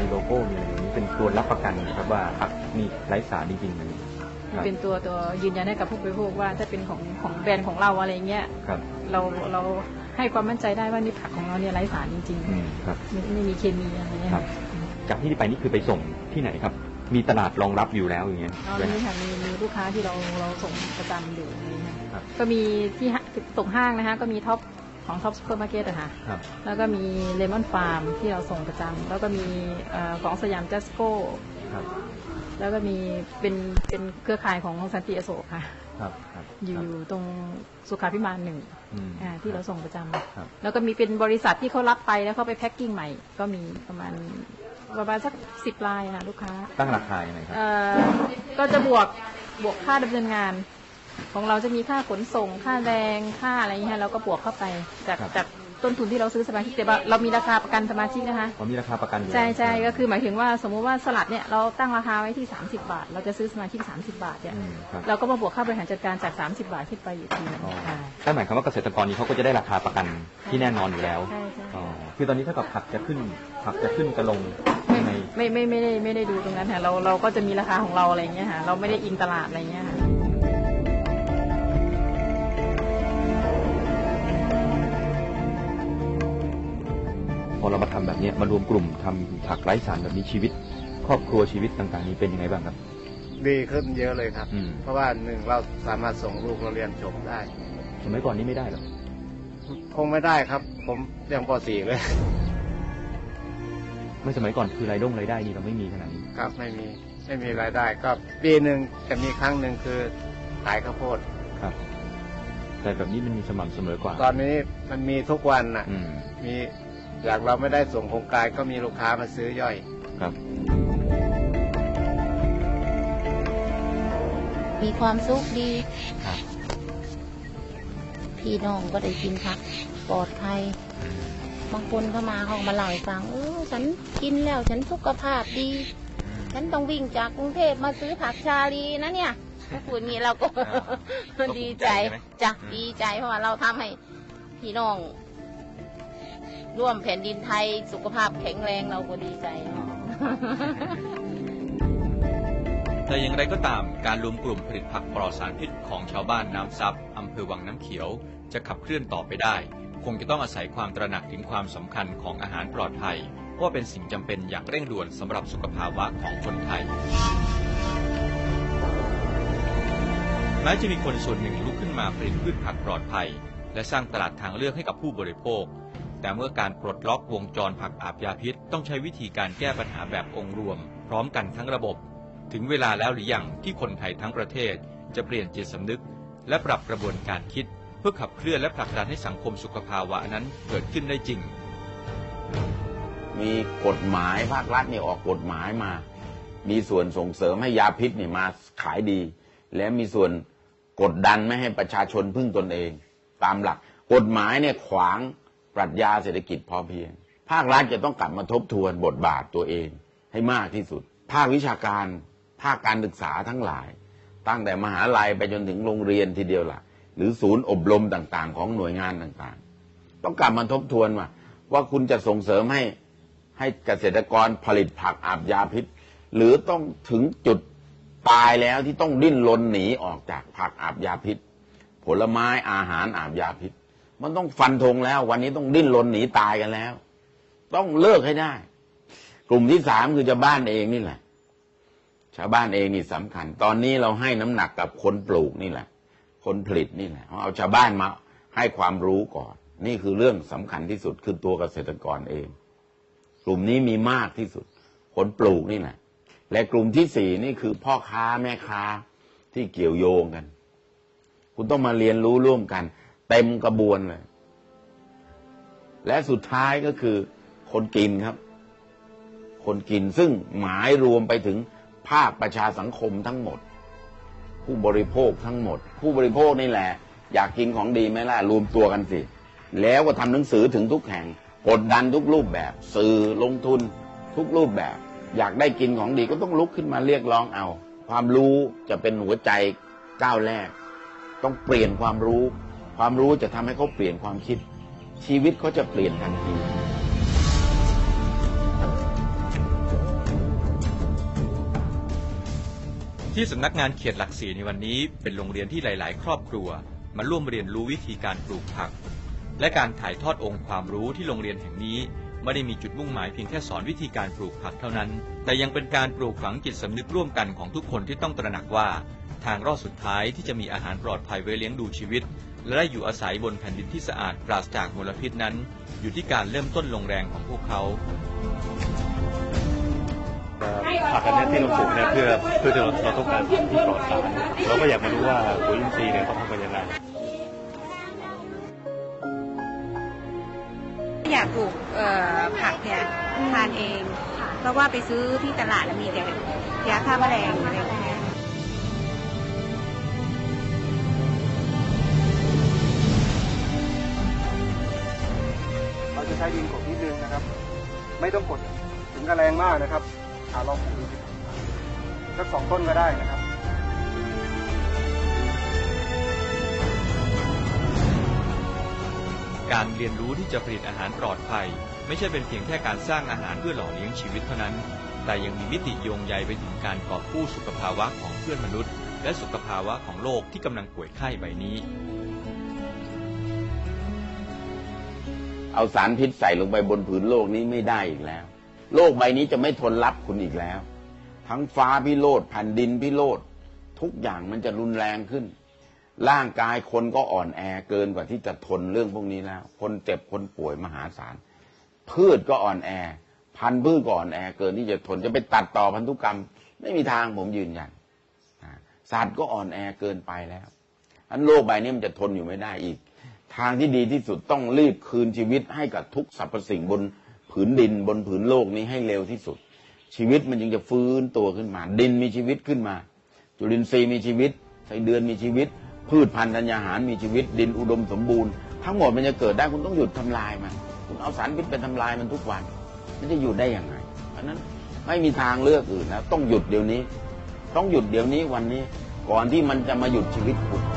มีโลโก้มีอะไรอย่างนี้เป็นตัวรับประกันนะครับว่าผักนี่ไร้สารจริงๆเลยครับเป็นตัวตัวยืนยันให้กับผู้บริโภคว่าถ้าเป็นของของแบรนด์ของเราอะไรเงี้ยครับ เราเราให้ความมั่นใจได้ว่านี่ผักของเราเนี่ยไร้สารจริงอืมครับ ๆไม่ไม่มีเคมีอะไรเงี้ยครับ จากที่ไปนี่คือไปส่งที่ไหนครับ มีตลาดรองรับอยู่แล้วอย่างเงี้ยเราด้วยมีนะค่ะมีมีลูกค้าที่เราเราส่งประจำอยู่อะไรเงี้ยครับ ก็มีที่ห้าส่งห้างนะคะ ก็มีท็อป ของท็อปซูเปอร์มาร์เก็ตอะค่ะ ครับ แล้วก็มีเลมอนฟาร์มที่เราส่งประจำแล้วก็มีเอ่อของสยามจัสโก้ ครับ แล้วก็มีเป็นเป็นเครือข่ายของสันติอโศกค่ะ ครับ ครับอยู่ตรงสุขาพิมานหนึ่งอืมอ่าที่เราส่งประจำครับ แล้วก็มีเป็นบริษัทที่เขารับไปแล้วเขาไปแพ็คกิ้งใหม่ ก็มีประมาณประมาณสักสิบลายนะลูกค้าตั้งราคายังไงครับ เอ่อก็จะบวกบวกค่าดำเนินงาน ของเราจะมีค่าขนส่งค่าแรงค่าอะไรอย่างเงี้ยเราก็บวกเข้าไปจากครับ จากต้นทุนที่เราซื้อสมาชิกแต่ว่าเรามีราคาประกันสมาชิกนะคะเขามีราคาประกันอยู่ใช่ใช่แล้วก็คือหมายถึงว่าสมมุติว่าสลัดเนี่ยเราตั้งราคาไว้ที่ 30 บาท เราจะซื้อสมาชิก 30 บาทเนี่ยอืมครับเราก็มาบวกค่าบริหารจัดการจาก 30 บาทขึ้นไปอยู่ทีนึงอ๋อค่ะ นั่นหมายความว่าเกษตรกรนี้เขาก็จะได้ราคาประกันที่แน่นอนอยู่แล้วใช่ใช่ อ๋อคือตอนนี้ถ้ากับผักจะขึ้น ผักจะขึ้นจะลงไม่ยังไงไม่ไม่ไม่ได้ไม่ได้ดูตรงนั้นค่ะเราเราก็จะมีราคาของเราอะไรอย่างเงี้ยค่ะเราไม่ได้อิงตลาดอะไรอย่างเงี้ยค่ะ อเรามาทำแบบเนี้ยมารวมกลุ่มทำผักไร้สารแบบนี้ชีวิต ครอบครัวชีวิตต่างๆ นี้เป็นยังไงบ้างครับ ดีขึ้นเยอะเลยครับอืมเพราะว่าหนึ่งเราสามารถส่งลูกเราเรียนจบได้สมัยก่อนนี้ไม่ได้หรอคงไม่ได้ครับ ผมยังป .4 เลยไม่สมัยก่อนคือรายด้งรายได้นี่เราไม่มีขนาดนี้ครับไม่มีไม่มีรายได้ก็ปีหนึ่งจะมีครั้งหนึ่งคือขายข้าวโพดครับ แต่แบบนี้มันมีสม่ำเสมอกว่า ตอนนี้มันมีทุกวันน่ะอืมมี อยากเราไม่ได้ส่งโครงการก็มีลูกค้ามาซื้อย่อย ครับ มีความสุขดีครับ พี่น้องก็ได้กินผักปลอดภัย บางคนเข้ามาเขาก็มาเล่าให้ฟังเออฉันกินแล้วฉันสุขภาพดี ฉันต้องวิ่งจากกรุงเทพมาซื้อผักชาลีนะเนี่ยถ้าพูดอย่างนี้เราก็ก็ภูดีมิใจใจใช่ไหมจ้ะอืม ดีใจเพราะว่าเราทำให้พี่น้อง ร่วมแผ่นดินไทยสุขภาพแข็งแรงเราก็ดีใจแต่อย่างไรก็ตามการรวมกลุ่มผลิตผักปลอดสารพิษของชาวบ้านน้ำซับอำเภอวังน้ำเขียว จะขับเคลื่อนต่อไปได้ คงจะต้องอาศัยความตระหนักถึงความสำคัญของอาหารปลอดภัยว่าเป็นสิ่งจำเป็นอย่างเร่งด่วนสำหรับสุขภาวะของคนไทย แม้จะมีคนส่วนหนึ่งลุกขึ้นมาผลิตพืชผักปลอดภัย และสร้างตลาดทางเลือกให้กับผู้บริโภค แต่เมื่อการปลดล็อกวงจรผักอาบยาพิษ ต้องใช้วิธีการแก้ปัญหาแบบองค์รวม พร้อมกันทั้งระบบ ถึงเวลาแล้วหรือยังที่คนไทยทั้งประเทศ จะเปลี่ยนจิตสำนึก และปรับกระบวนการคิด เพื่อขับเคลื่อนและผลักดันให้สังคมสุขภาวะนั้นเกิดขึ้นได้จริง มีกฎหมายภาครัฐเนี่ยออกกฎหมายมา มีส่วนส่งเสริมให้ยาพิษเนี่ยมาขายดี และมีส่วนกดดันไม่ให้ประชาชนพึ่งตนเอง ตามหลัก กฎหมายเนี่ยขวาง ปรัชญาเศรษฐกิจพอเพียง ภาครัฐจะต้องกลับมาทบทวนบทบาทตัวเองให้มากที่สุด ภาควิชาการ ภาคการศึกษาทั้งหลาย ตั้งแต่มหาลัยไปจนถึงโรงเรียนทีเดียวล่ะ หรือศูนย์อบรมต่างๆ ของหน่วยงานต่างๆ ต้องกลับมาทบทวนว่าว่าคุณจะส่งเสริมให้ให้เกษตรกรผลิตผักอาบยาพิษ หรือต้องถึงจุดตายแล้วที่ต้องดิ้นรนหนีออกจากผักอาบยาพิษ ผลไม้อาหารอาบยาพิษ มันต้องฟันธงแล้ว วันนี้ต้องดิ้นรนหนีตายกันแล้ว ต้องเลิกให้ได้ กลุ่มที่สามคือชาวบ้านเองนี่แหละ ชาวบ้านเองนี่สำคัญ ตอนนี้เราให้น้ำหนักกับคนปลูกนี่แหละ คนผลิตนี่แหละเอาชาวบ้านมาให้ความรู้ก่อน นี่คือเรื่องสำคัญที่สุดคือตัวเกษตรกรเอง กลุ่มนี้มีมากที่สุด คนปลูกนี่แหละและกลุ่มที่สี่นี่คือพ่อค้าแม่ค้าที่เกี่ยวโยงกัน คุณต้องมาเรียนรู้ร่วมกัน เต็มกระบวนเลยและสุดท้ายก็คือคนกินครับ คนกินซึ่งหมายรวมไปถึงภาคประชาสังคมทั้งหมด ผู้บริโภคทั้งหมด ผู้บริโภคนี่แหละ อยากกินของดีไหมล่ะรวมตัวกันสิ แล้วก็ทำหนังสือถึงทุกแห่งกดดันทุกรูปแบบ สื่อลงทุนทุกรูปแบบ อยากได้กินของดีก็ต้องลุกขึ้นมาเรียกร้องเอา ความรู้จะเป็นหัวใจก้าวแรก ต้องเปลี่ยนความรู้ ความรู้จะทำให้เขาเปลี่ยนความคิด ชีวิตเขาจะเปลี่ยนทันทีที่สำนักงานเขตหลักสีในวันนี้เป็นโรงเรียนที่หลาย ๆ ครอบครัว มาร่วมเรียนรู้วิธีการปลูกผัก และการถ่ายทอดองค์ความรู้ที่โรงเรียนแห่งนี้ไม่ได้มีจุดมุ่งหมายเพียงแค่สอนวิธีการปลูกผักเท่านั้น แต่ยังเป็นการปลูกฝังจิตสำนึกร่วมกันของทุกคนที่ต้องตระหนักว่า ทางรอดสุดท้ายที่จะมีอาหารปลอดภัยไว้เลี้ยงดูชีวิต และได้อยู่อาศัยบนแผ่นดินที่สะอาดปราศจากมลพิษนั้น อยู่ที่การเริ่มต้นลงแรงของพวกเขาผักอันเนี้ยที่เราปลูกเนี่ยเพื่อเพื่อที่เราเราต้องการผักที่ปลอดสารเราก็อยากมารู้ว่าปุ๋ยอินทรีย์เนี่ยต้องทำกันยังไงอยากปลูกเอ่อผักเนี่ยทานเอง เพราะว่าไปซื้อที่ตลาดแล้วมีแต่ยาฆ่าแมลงอะไรพวกเนี้ ช้ดินกดนิดนึงนะครับ ไม่ต้องกดถึงกระแรงมากนะครับอาลองปลูกดูสักสองต้นก็ได้นะครับการเรียนรู้ที่จะผลิตอาหารปลอดภัย ไม่ใช่เป็นเพียงแค่การสร้างอาหารเพื่อหล่อเลี้ยงชีวิตเท่านั้น แต่ยังมีมิติโยงใยไปถึงการกอบกู้สุขภาวะของเพื่อนมนุษย์ และสุขภาวะของโลกที่กำลังป่วยไข้ใบนี้ เอาสารพิษใส่ลงไปบนผืนโลกนี้ไม่ได้อีกแล้ว โลกใบนี้จะไม่ทนรับคุณอีกแล้ว ทั้งฟ้าพิโรธแผ่นดินพิโรธทุกอย่างมันจะรุนแรงขึ้น ร่างกายคนก็อ่อนแอเกินกว่าที่จะทนเรื่องพวกนี้แล้ว คนเจ็บคนป่วยมหาศาลพืชก็อ่อนแอ พันธุ์พืชก็อ่อนแอเกินที่จะทนจะไปตัดต่อพันธุกรรม ไม่มีทางผมยืนยันสัตว์ก็อ่อนแอเกินไปแล้วอันโลกใบนี้มันจะทนอยู่ไม่ได้อีก ทางที่ดีที่สุดต้องรีบคืนชีวิตให้กับทุกสรรพสิ่งบนผืนดินบนผืนโลกนี้ให้เร็วที่สุด ชีวิตมันจึงจะฟื้นตัวขึ้นมา ดินมีชีวิตขึ้นมา จุลินทรีย์มีชีวิตไส้เดือนมีชีวิต พืชพันธุ์ธัญญาหารมีชีวิต ดินอุดมสมบูรณ์ทั้งหมดมันจะเกิดได้คุณต้องหยุดทำลายมันคุณเอาสารพิษไปทำลายมันทุกวันมันจะอยู่ได้ยังไงเพราะฉะนั้นไม่มีทางเลือกอื่นแล้วต้องหยุดเดี๋ยวนี้ ต้องหยุดเดี๋ยวนี้วันนี้ ก่อนที่มันจะมาหยุดชีวิตคุณ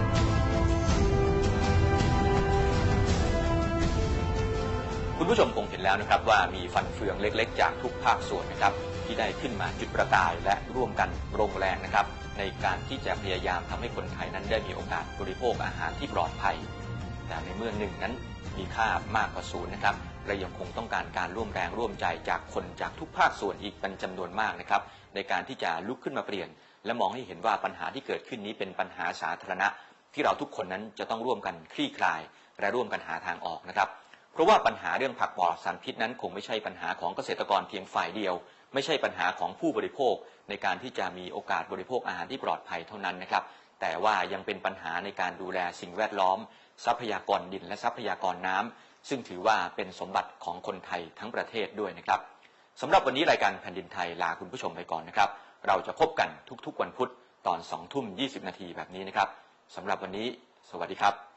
คุณผู้ชมคงเห็นแล้วนะครับว่ามีฟันเฟืองเล็กๆ จากทุกภาคส่วนนะครับที่ได้ขึ้นมาจุดประกายและร่วมกันลงแรงนะครับ ในการที่จะพยายามทำให้คนไทยนั้นได้มีโอกาสบริโภคอาหารที่ปลอดภัย แต่ในเมื่อหนึ่งนั้นมีค่ามากกว่าศูนย์นะครับเรายังคงต้องการการร่วมแรงร่วมใจจากคนจากทุกภาคส่วนอีกเป็นจำนวนมากนะครับ ในการที่จะลุกขึ้นมาเปลี่ยน และมองให้เห็นว่าปัญหาที่เกิดขึ้นนี้เป็นปัญหาสาธารณะ ที่เราทุกคนนั้นจะต้องร่วมกันคลี่คลาย และร่วมกันหาทางออกนะครับ เพราะว่าปัญหาเรื่องผักปลอดสารพิษนั้นคงไม่ใช่ปัญหาของเกษตรกรเพียงฝ่ายเดียว ไม่ใช่ปัญหาของผู้บริโภคในการที่จะมีโอกาสบริโภคอาหารที่ปลอดภัยเท่านั้นนะครับ แต่ว่ายังเป็นปัญหาในการดูแลสิ่งแวดล้อม ทรัพยากรดินและทรัพยากรน้ำซึ่งถือว่าเป็นสมบัติของคนไทยทั้งประเทศด้วยนะครับสำหรับวันนี้รายการแผ่นดินไทยลาคุณผู้ชมไปก่อนนะครับเราจะพบกันทุกๆวันพุธตอน2ทุ่ม20 นาทีแบบนี้นะครับสำหรับวันนี้ สวัสดีครับ